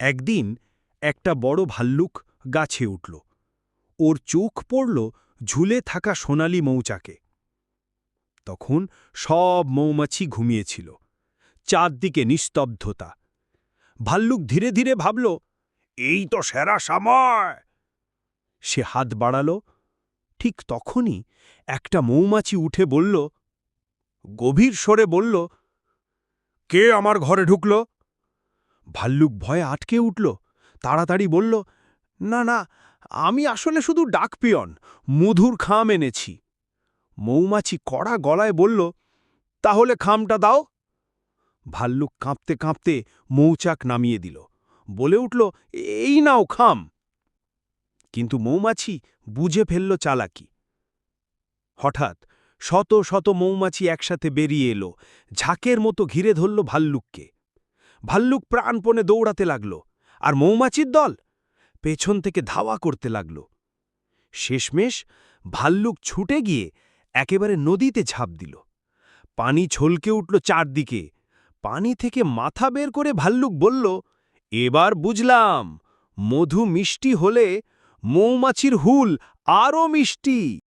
একদিন একটা বড় ভাল্লুক গাছে উঠল। ওর চোখ পড়ল ঝুলে থাকা সোনালি মৌচাকে। তখন সব মৌমাছি ঘুমিয়েছিল, চারদিকে নিস্তব্ধতা। ভাল্লুক ধীরে ধীরে ভাবল, এই তো সেরা সময়! সে হাত বাড়াল। ঠিক তখনই একটা মৌমাছি উঠে বলল, গভীর স্বরে বলল, কে আমার ঘরে ঢুকল? ভাল্লুক ভয়ে আটকে উঠল। তাড়াতাড়ি বলল, না না, আমি আসলে শুধু ডাকপিয়ন মধুর খাম এনেছি। মৌমাছি কড়া গলায় বলল, তাহলে খামটা দাও। ভাল্লুক কাঁপতে কাঁপতে মৌচাক নামিয়ে দিল, বলে উঠল, এই নাও খাম। কিন্তু মৌমাছি বুঝে ফেলল চালাকি। হঠাৎ শত শত মৌমাছি একসাথে বেরিয়ে এলো, ঝাঁকের মতো ঘিরে ধরল ভাল্লুককে। ভাল্লুক প্রাণপণে দৌড়াতে লাগল আর মৌমাছির দল পেছন থেকে ধাওয়া করতে লাগল। শেষমেশ ভাল্লুক ছুটে গিয়ে একেবারে নদীতে ঝাঁপ দিল। পানি ছলকে উঠল চারদিকে। পানি থেকে মাথা বের করে ভাল্লুক বলল, এবার বুঝলাম, মধু মিষ্টি হলে মৌমাছির হুল আরও মিষ্টি।